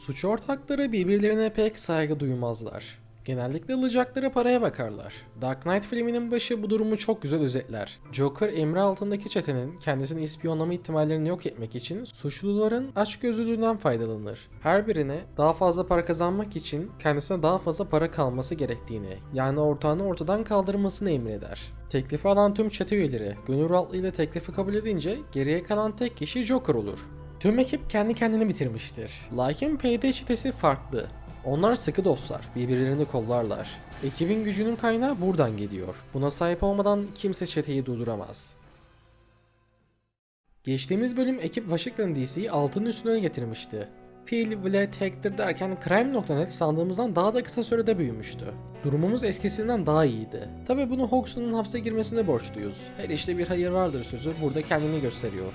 Suç ortakları birbirlerine pek saygı duymazlar. Genellikle alacakları paraya bakarlar. Dark Knight filminin başı bu durumu çok güzel özetler. Joker emri altındaki çetenin kendisini ispiyonlama ihtimallerini yok etmek için suçluların açgözlülüğünden faydalanır. Her birine daha fazla para kazanmak için kendisine daha fazla para kalması gerektiğini, yani ortağını ortadan kaldırmasını emreder. Teklifi alan tüm çete üyeleri gönül rahatlığıyla teklifi kabul edince geriye kalan tek kişi Joker olur. Tüm ekip kendi kendini bitirmiştir. Lakin PD çetesi farklı. Onlar sıkı dostlar, birbirlerini kollarlar. Ekibin gücünün kaynağı buradan geliyor. Buna sahip olmadan kimse çeteyi durduramaz. Geçtiğimiz bölüm ekip Washington DC'yi altının üstüne getirmişti. Phil, Vlad, Hector derken Crime.net sandığımızdan daha da kısa sürede büyümüştü. Durumumuz eskisinden daha iyiydi. Tabi bunu Hoxton'un hapse girmesine borçluyuz. Her işte bir hayır vardır sözü burada kendini gösteriyor.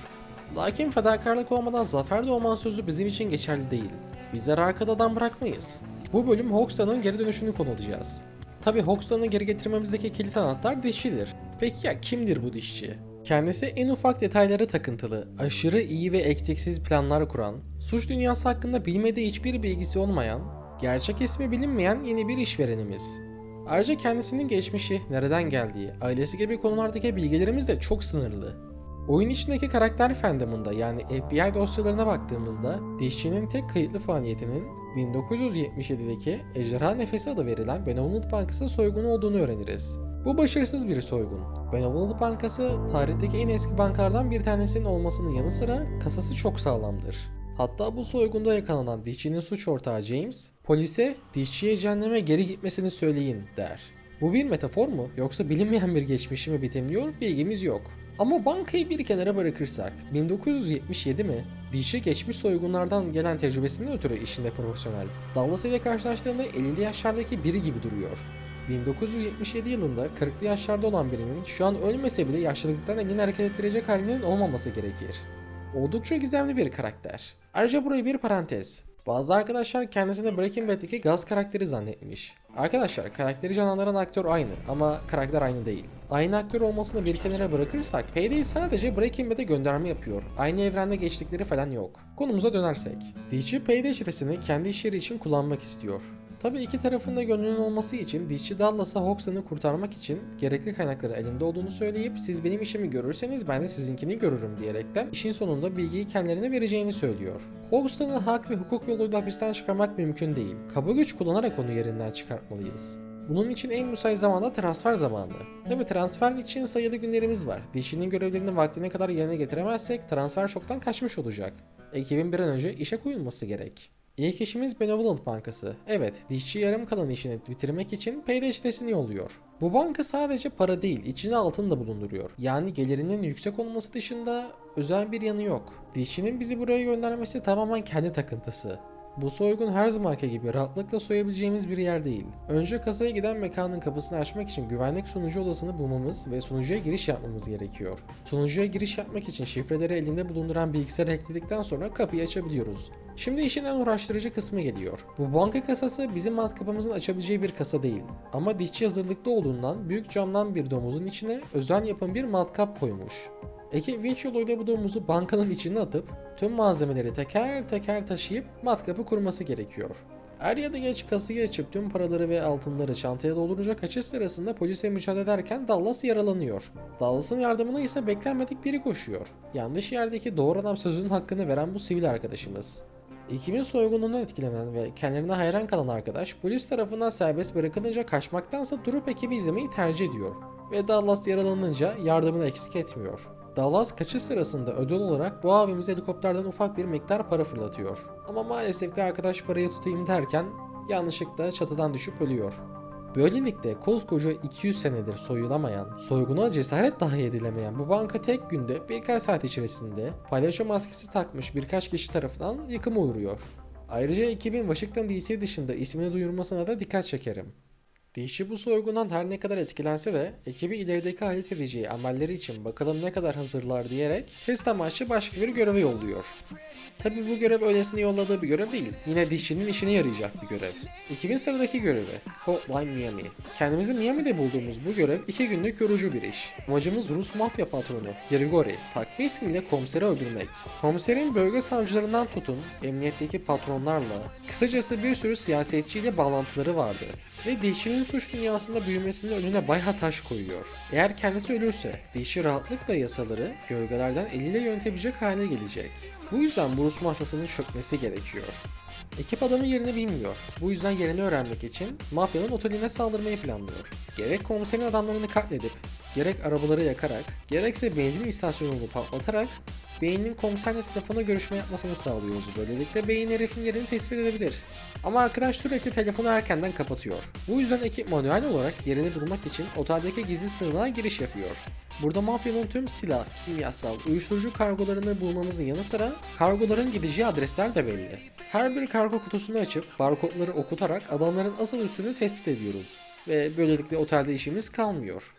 Lakin fedakarlık olmadan zafer doğman sözü bizim için geçerli değil. Bizler arkada adam bırakmayız. Bu bölüm Hoxton'un geri dönüşünü konulacağız. Tabi Hoxton'u geri getirmemizdeki kilit anahtar dişçidir. Peki ya kimdir bu dişçi? Kendisi en ufak detaylara takıntılı, aşırı iyi ve eksiksiz planlar kuran, suç dünyası hakkında bilmediği hiçbir bilgisi olmayan, gerçek ismi bilinmeyen yeni bir işverenimiz. Ayrıca kendisinin geçmişi, nereden geldiği, ailesi gibi konulardaki bilgilerimiz de çok sınırlı. Oyun içindeki karakter fandomunda yani FBI dosyalarına baktığımızda dişçinin tek kayıtlı faaliyetinin 1977'deki Ejderha Nefesi adı verilen Benevolent Bankası soygunu olduğunu öğreniriz. Bu başarısız bir soygun. Benevolent Bankası tarihteki en eski bankalardan bir tanesinin olmasının yanı sıra kasası çok sağlamdır. Hatta bu soygunda yakalanan dişçinin suç ortağı James, polise dişçiye cehenneme geri gitmesini söyleyin der. Bu bir metafor mu yoksa bilinmeyen bir geçmişi mi betimliyor bilgimiz yok. Ama bankayı bir kenara bırakırsak 1977 mi? Dişi geçmiş soygunlardan gelen tecrübesinden ötürü işinde profesyonel. Dallas ile karşılaştığında 50'li yaşlardaki biri gibi duruyor. 1977 yılında 40'lı yaşlarda olan birinin şu an ölmese bile yaşlılıktan elini hareket ettirecek halinin olmaması gerekir. Oldukça gizemli bir karakter. Ayrıca burayı bir parantez. Bazı arkadaşlar kendisini Breaking Bad'deki gaz karakteri zannetmiş. Arkadaşlar karakteri canlandıran aktör aynı ama karakter aynı değil. Aynı aktör olmasını bir kenara bırakırsak Payday sadece Breaking Bad'e gönderme yapıyor. Aynı evrende geçtikleri falan yok. Konumuza dönersek. Dişçi Payday çetesini kendi işleri için kullanmak istiyor. Tabii iki tarafın da gönlünün olması için dişçi Dallas'a Hoxton'u kurtarmak için gerekli kaynakları elinde olduğunu söyleyip siz benim işimi görürseniz ben de sizinkini görürüm diyerekten işin sonunda bilgiyi kendilerine vereceğini söylüyor. Hoxton'u hak ve hukuk yoluyla hapisten çıkarmak mümkün değil. Kaba güç kullanarak onu yerinden çıkartmalıyız. Bunun için en müsait zamanda transfer zamanı. Tabi transfer için sayılı günlerimiz var. Dişinin görevlerini vaktine kadar yerine getiremezsek transfer çoktan kaçmış olacak. Ekibin bir an önce işe koyulması gerek. İlk işimiz Benevolent Bankası. Evet, dişçi yarım kalan işini bitirmek için payday çetesini yolluyor. Bu banka sadece para değil, içine altın da bulunduruyor. Yani gelirinin yüksek olması dışında özel bir yanı yok. Dişçinin bizi buraya göndermesi tamamen kendi takıntısı. Bu soygun her zamanki gibi rahatlıkla soyabileceğimiz bir yer değil. Önce kasaya giden mekanın kapısını açmak için güvenlik sunucu odasını bulmamız ve sunucuya giriş yapmamız gerekiyor. Sunucuya giriş yapmak için şifreleri elinde bulunduran bilgisayarı ekledikten sonra kapıyı açabiliyoruz. Şimdi işin en uğraştırıcı kısmı geliyor. Bu banka kasası bizim matkapımızın açabileceği bir kasa değil. Ama dişçi hazırlıklı olduğundan büyük camdan bir domuzun içine özel yapım bir matkap koymuş. Ekip vinç yoluyla bu domuzu bankanın içine atıp tüm malzemeleri teker teker taşıyıp matkapı kurması gerekiyor. Er ya da geç kasayı açıp tüm paraları ve altınları çantaya dolduracak kaçış sırasında polise mücadele ederken Dallas yaralanıyor. Dallas'ın yardımına ise beklenmedik biri koşuyor. Yanlış yerdeki doğru adam sözünün hakkını veren bu sivil arkadaşımız. Ekibin soygunundan etkilenen ve kendilerine hayran kalan arkadaş polis tarafından serbest bırakılınca kaçmaktansa durup ekibi izlemeyi tercih ediyor ve Dallas yaralanınca yardımını eksik etmiyor. Dallas kaçış sırasında ödül olarak bu abimize helikopterden ufak bir miktar para fırlatıyor. Ama maalesef ki arkadaş parayı tutayım derken yanlışlıkla çatıdan düşüp ölüyor. Böylelikle koskoca 200 senedir soyulamayan, soyguna cesaret dahi edilemeyen bu banka tek günde birkaç saat içerisinde palyaço maskesi takmış birkaç kişi tarafından yıkıma uğruyor. Ayrıca ekibin Washington DC dışında ismini duyurmasına da dikkat çekerim. Dişçi bu soygundan her ne kadar etkilense de ekibi ilerideki alet edeceği amelleri için bakalım ne kadar hazırlar diyerek test amaçlı başka bir göreve yolluyor. Tabi bu görev öylesine yolladığı bir görev değil. Yine dişçinin işine yarayacak bir görev. 2000 sıradaki görevi Hotline Miami. Kendimizi Miami'de bulduğumuz bu görev iki günlük yorucu bir iş. Amacımız Rus mafya patronu Grigori, takma ismiyle komiseri öldürmek. Komiserin bölge savcılarından tutun, emniyetteki patronlarla, kısacası bir sürü siyasetçiyle bağlantıları vardı. Ve dişçinin suç dünyasında büyümesinin önüne bayağı taş koyuyor. Eğer kendisi ölürse, dişçi rahatlıkla yasaları gölgelerden eliyle yönetebilecek hale gelecek. Bu yüzden Rus mafyasının çökmesi gerekiyor. Ekip adamın yerini bilmiyor. Bu yüzden yerini öğrenmek için mafyanın oteline saldırmayı planlıyor. Gerek komiserin adamlarını katledip, gerek arabaları yakarak, gerekse benzin istasyonunu patlatarak Bey'in komiserle telefona görüşme yapmasını sağlıyoruz. Böylelikle Bey'in herifin yerini tespit edebilir. Ama arkadaş sürekli telefonu erkenden kapatıyor. Bu yüzden ekip manuel olarak yerini bulmak için oteldeki gizli sığınağa giriş yapıyor. Burada mafyanın tüm silah, kimyasal, uyuşturucu kargolarını bulmamızın yanı sıra kargoların gideceği adresler de belli. Her bir kargo kutusunu açıp barkodları okutarak adamların asıl üstünü tespit ediyoruz. Ve böylelikle otelde işimiz kalmıyor.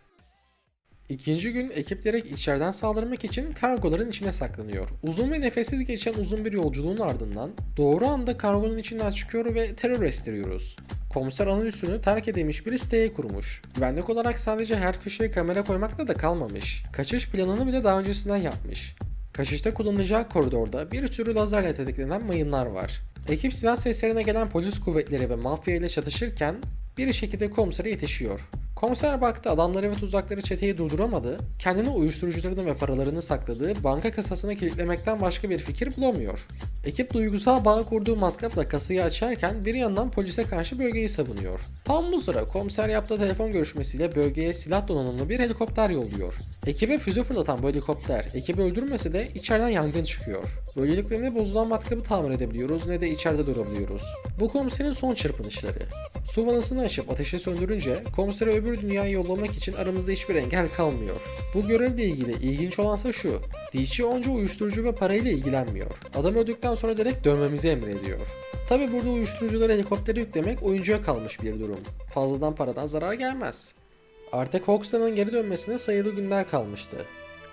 İkinci gün ekip direkt içeriden saldırmak için kargoların içine saklanıyor. Uzun ve nefessiz geçen uzun bir yolculuğun ardından doğru anda kargonun içinden çıkıyor ve terör estiriyoruz. Komiser ana üssünü terk edilmiş bir siteye kurmuş. Güvenlik olarak sadece her köşeye kamera koymakla da kalmamış. Kaçış planını bile daha öncesinden yapmış. Kaçışta kullanacağı koridorda bir sürü lazerle tetiklenen mayınlar var. Ekip silah seslerine gelen polis kuvvetleri ve mafya ile çatışırken bir şekilde komisere yetişiyor. Komiser baktı adamları ve tuzakları çeteyi durduramadı, kendini uyuşturucularını ve paralarını sakladığı banka kasasına kilitlemekten başka bir fikir bulamıyor. Ekip duygusal bağ kurduğu matkapla kasayı açarken bir yandan polise karşı bölgeyi savunuyor. Tam bu sıra komiser yaptığı telefon görüşmesiyle bölgeye silah donanımlı bir helikopter yolluyor. Ekibe füze fırlatan bu helikopter ekibi öldürmese de içeriden yangın çıkıyor. Böylelikle ne bozulan matkabı tamir edebiliyoruz ne de içeride durabiliyoruz. Bu komiserin son çırpınışları. Su vanasını açıp ateşi söndürünce komiseri öbür dünyaya yollamak için aramızda hiçbir engel kalmıyor. Bu görevle ilgili ilginç olansa şu. DC onca uyuşturucu ve parayla ilgilenmiyor. Adam öldükten sonra direkt dönmemizi emrediyor. Tabi burada uyuşturucuları helikoptere yüklemek oyuncuya kalmış bir durum. Fazladan paradan zarar gelmez. Artık Hoxton'ın geri dönmesine sayılı günler kalmıştı.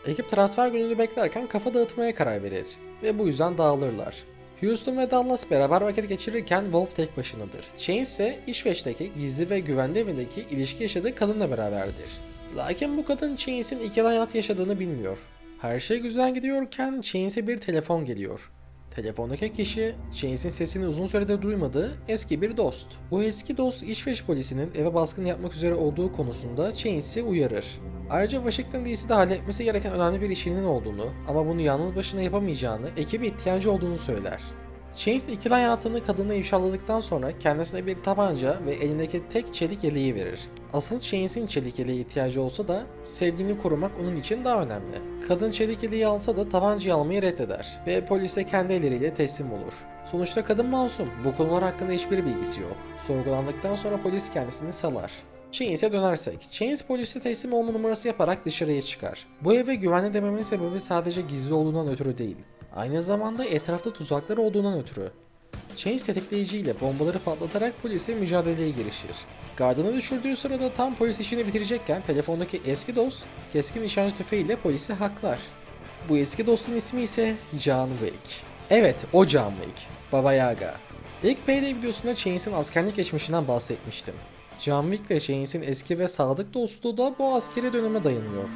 Ekip transfer gününü beklerken kafa dağıtmaya karar verir ve bu yüzden dağılırlar. Houston ve Dallas beraber vakit geçirirken Wolf tek başınadır. Chain ise İsveç'teki gizli ve güvenli evindeki ilişki yaşadığı kadınla beraberdir. Lakin bu kadın Chains'in iki hayat yaşadığını bilmiyor. Her şey güzel gidiyorken Chains'e bir telefon geliyor. Telefondaki kişi Chains'in sesini uzun süredir duymadığı eski bir dost. Bu eski dost İsveç polisinin eve baskın yapmak üzere olduğu konusunda Chains'i uyarır. Ayrıca Washington DC'de halletmesi gereken önemli bir işinin olduğunu ama bunu yalnız başına yapamayacağını, ekibe ihtiyacı olduğunu söyler. Chains ikili hayatını kadına ifşaladıktan sonra kendisine bir tabanca ve elindeki tek çelik yeleği verir. Asıl Chains'in çelik ihtiyacı olsa da sevdiğini korumak onun için daha önemli. Kadın çelik yeleği alsa da tabancayı almayı reddeder ve polise kendi elleriyle teslim olur. Sonuçta kadın masum. Bu konular hakkında hiçbir bilgisi yok. Sorgulandıktan sonra polis kendisini salar. Chains'e dönersek, Chains polise teslim olma numarası yaparak dışarıya çıkar. Bu eve güvenli dememin sebebi sadece gizli olduğundan ötürü değil. Aynı zamanda etrafta tuzaklar olduğundan ötürü. Chains tetikleyiciyle bombaları patlatarak polise mücadeleye girişir. Gardını düşürdüğü sırada tam polis işini bitirecekken telefondaki eski dost keskin nişancı tüfeğiyle polisi haklar. Bu eski dostun ismi ise John Wick. Evet o John Wick, Baba Yaga. İlk Payday videosunda Chains'in askerlik geçmişinden bahsetmiştim. John Wick ile Chains'in eski ve sadık dostluğu da bu askeri döneme dayanıyor.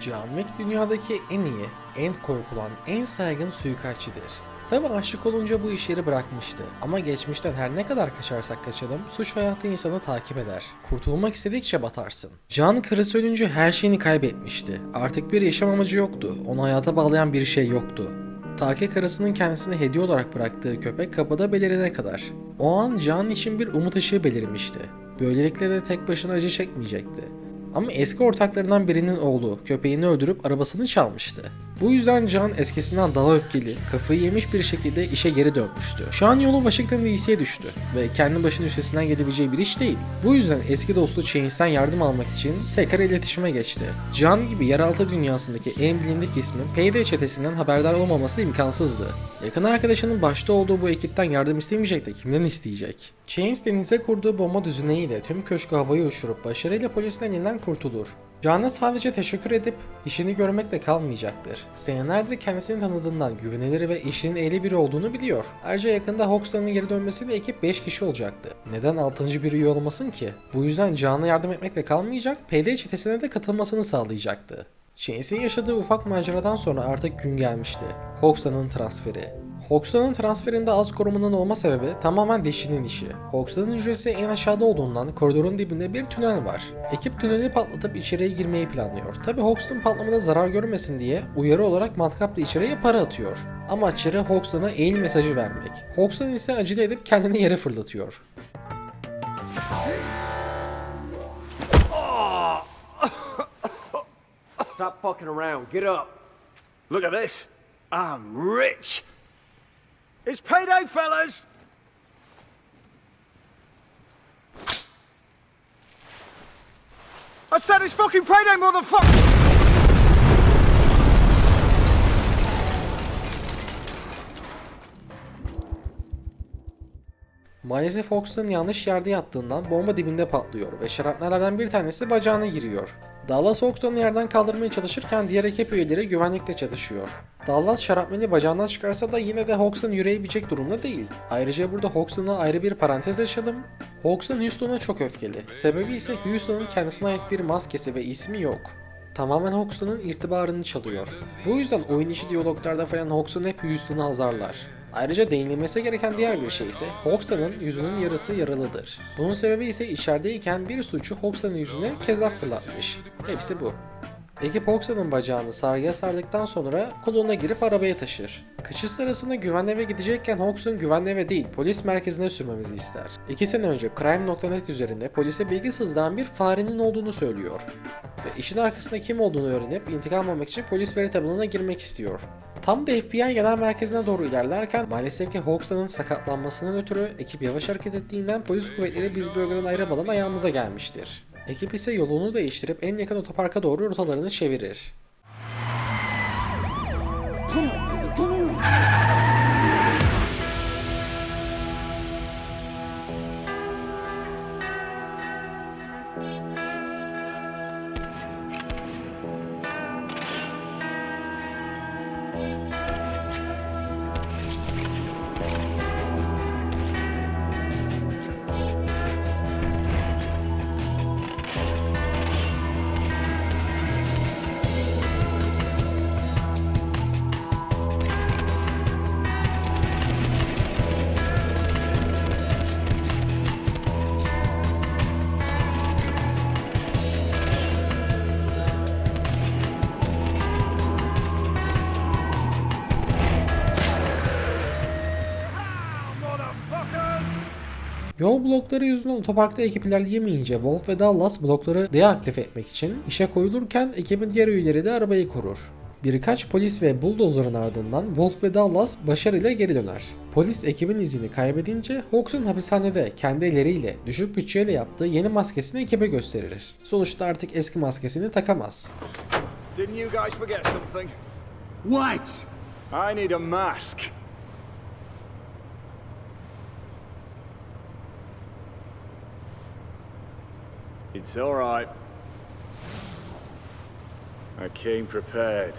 John Wick dünyadaki en iyi, en korkulan, en saygın suikastçidir. Tabi aşık olunca bu işleri bırakmıştı ama geçmişten her ne kadar kaçarsak kaçalım suç hayatı insanı takip eder. Kurtulmak istedikçe batarsın. John karısı ölünce her şeyini kaybetmişti. Artık bir yaşam amacı yoktu. Onu hayata bağlayan bir şey yoktu. Ta ki karısının kendisine hediye olarak bıraktığı köpek kapıda belirene kadar. O an John için bir umut ışığı belirmişti. Böylelikle de tek başına acı çekmeyecekti. Ama eski ortaklarından birinin oğlu köpeğini öldürüp arabasını çalmıştı. Bu yüzden Can eskisinden daha öfkeli, kafayı yemiş bir şekilde işe geri dönmüştü. Şu an yolu Washington DC'ye düştü ve kendi başının üstesinden gelebileceği bir iş değil. Bu yüzden eski dostu Chains'ten yardım almak için tekrar iletişime geçti. Can gibi yeraltı dünyasındaki en bilindik ismin Payday çetesinden haberdar olmaması imkansızdı. Yakın arkadaşının başta olduğu bu ekipten yardım istemeyecek de kimden isteyecek? Chains denize kurduğu bomba düzeneğiyle tüm köşkü havaya uçurup başarıyla polisin elinden kurtulur. Can'a sadece teşekkür edip işini görmekle kalmayacaktır. Senelerdir kendisini tanıdığından güvenilir ve işinin ehli biri olduğunu biliyor. Ayrıca yakında Hawkston'un geri dönmesiyle ekip 5 kişi olacaktı. Neden 6. bir üye olmasın ki? Bu yüzden Can'a yardım etmekle kalmayacak, PD çetesine de katılmasını sağlayacaktı. Chains'in yaşadığı ufak maceradan sonra artık gün gelmişti. Hawkston'un transferi. Hawkston'un transferinde az korumanın olma sebebi tamamen dişinin işi. Hawkston'un hücresi en aşağıda olduğundan koridorun dibinde bir tünel var. Ekip tüneli patlatıp içeriye girmeyi planlıyor. Tabi Hawkston patlamada zarar görmesin diye uyarı olarak matkapla içeriye para atıyor. Amaçları Hawkston'a eğil mesajı vermek. Hawkston ise acele edip kendini yere fırlatıyor. Stop fucking around. Get up. Look at this. I'm rich. It's payday, fellas. I said it's fucking payday, motherfucker! Maalesef Hawkston yanlış yerde yattığından bomba dibinde patlıyor ve şarapnelerden bir tanesi bacağına giriyor. Dallas Hawkston'u yerden kaldırmaya çalışırken diğer ekip üyeleri güvenlikle çalışıyor. Dallas şarapneli bacağından çıkarsa da yine de Hawkston yürüyebilecek durumda değil. Ayrıca burada Hawkston'a ayrı bir parantez açalım. Hawkston Houston'a çok öfkeli. Sebebi ise Houston'un kendisine ait bir maskesi ve ismi yok tamamen Hawkston'un irtibarını çalıyor. Bu yüzden oyun içi diyaloglarda falan Hawkston hep Houston'u azarlar. Ayrıca değinilmesi gereken diğer bir şey ise Hawkston'un yüzünün yarısı yaralıdır. Bunun sebebi ise içerideyken bir suçu Hawkston'un yüzüne kezaf fırlatmış. Hepsi bu. Ekip Hawkston'un bacağını sargıya sardıktan sonra koluna girip arabaya taşır. Kaçış sırasında güvenli eve gidecekken Hawkston güvenli eve değil polis merkezine sürmemizi ister. İki sene önce Crime.net üzerinde polise bilgi sızdıran bir farenin olduğunu söylüyor. Ve işin arkasında kim olduğunu öğrenip intikam almak için polis veri tabanına girmek istiyor. Tam da FBI genel merkezine doğru ilerlerken maalesef ki Hawkston'un sakatlanmasından ötürü ekip yavaş hareket ettiğinden polis kuvvetleri biz bölgeden ayrılmadan ayağımıza gelmiştir. Ekip ise yolunu değiştirip en yakın otoparka doğru rotalarını çevirir. Yol blokları yüzünden otoparkta ekip ilerleyemeyince Wolf ve Dallas blokları deaktif etmek için işe koyulurken ekibin diğer üyeleri de arabayı korur. Birkaç polis ve buldozerın ardından Wolf ve Dallas başarıyla geri döner. Polis ekibin izini kaybedince Hawks'un hapishanede kendi elleriyle düşük bütçeyle yaptığı yeni maskesini ekibe gösterir. Sonuçta artık eski maskesini takamaz. Didn't you guys forget something? What? I need a mask. It's alright. I came prepared.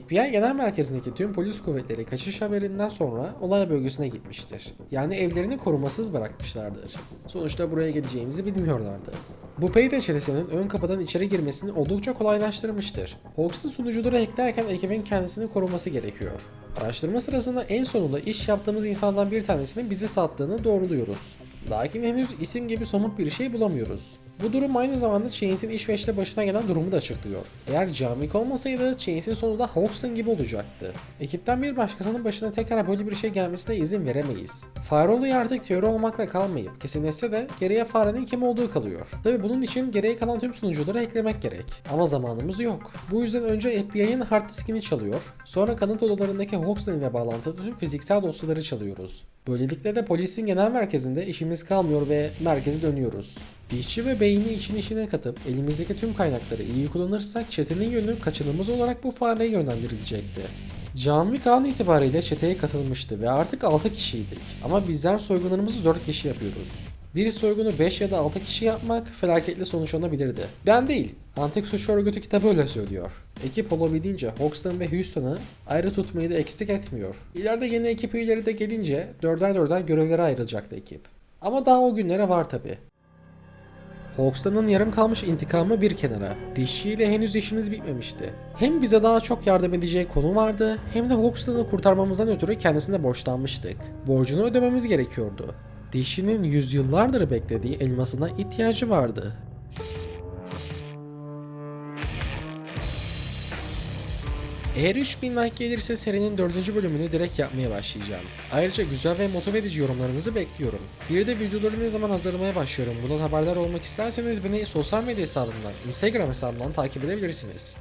FBI Genel Merkezi'ndeki tüm polis kuvvetleri kaçış haberinden sonra olay bölgesine gitmiştir. Yani evlerini korumasız bırakmışlardır. Sonuçta buraya geleceğimizi bilmiyorlardı. Bu Payday çetesinin ön kapıdan içeri girmesini oldukça kolaylaştırmıştır. Hawks'ın sunucuları hacklerken ekibin kendisini koruması gerekiyor. Araştırma sırasında en sonunda iş yaptığımız insandan bir tanesinin bizi sattığını doğruluyoruz. Lakin henüz isim gibi somut bir şey bulamıyoruz. Bu durum aynı zamanda Chains'in iş ve işte başına gelen durumu da açıklıyor. Eğer Wick olmasaydı Chains'in sonu da Hoxton gibi olacaktı. Ekipten bir başkasının başına tekrar böyle bir şey gelmesine izin veremeyiz. Fare olayı artık teori olmakla kalmayıp kesinleşse de geriye farenin kim olduğu kalıyor. Tabi bunun için geriye kalan tüm sunucuları eklemek gerek. Ama zamanımız yok. Bu yüzden önce FBI'nin hard diskini çalıyor, sonra kanıt odalarındaki Hoxton ile bağlantılı tüm fiziksel dosyaları çalıyoruz. Böylelikle de polisin genel merkezinde işimiz kalmıyor ve merkeze dönüyoruz. Dişçi ve beyni için işine katıp elimizdeki tüm kaynakları iyi kullanırsak çetenin yönü kaçınılmaz olarak bu fareye yönlendirilecekti. John Wick an itibariyle çeteye katılmıştı ve artık 6 kişiydik. Ama bizler soygunlarımızı 4 kişi yapıyoruz. Bir soygunu 5 ya da 6 kişi yapmak felaketli sonuçlanabilirdi. Ben değil, Antik Suç Örgütü kitabı öyle söylüyor. Ekip olabildiğince Hoxton ve Houston'ı ayrı tutmayı da eksik etmiyor. İleride yeni ekip üyeleri de gelince dörder dörder görevlere ayrılacaktı ekip. Ama daha o günlere var tabi. Hoxton'ın yarım kalmış intikamı bir kenara. Dişçi ile henüz işimiz bitmemişti. Hem bize daha çok yardım edeceği konu vardı hem de Hoxton'ı kurtarmamızdan ötürü kendisine borçlanmıştık. Borcunu ödememiz gerekiyordu. Dişçinin yüzyıllardır beklediği elmasına ihtiyacı vardı. Eğer 3000 like gelirse serinin 4. bölümünü direkt yapmaya başlayacağım. Ayrıca güzel ve motive edici yorumlarınızı bekliyorum. Bir de videoları ne zaman hazırlamaya başlıyorum bundan haberdar olmak isterseniz beni sosyal medya hesabımdan, Instagram hesabımdan takip edebilirsiniz.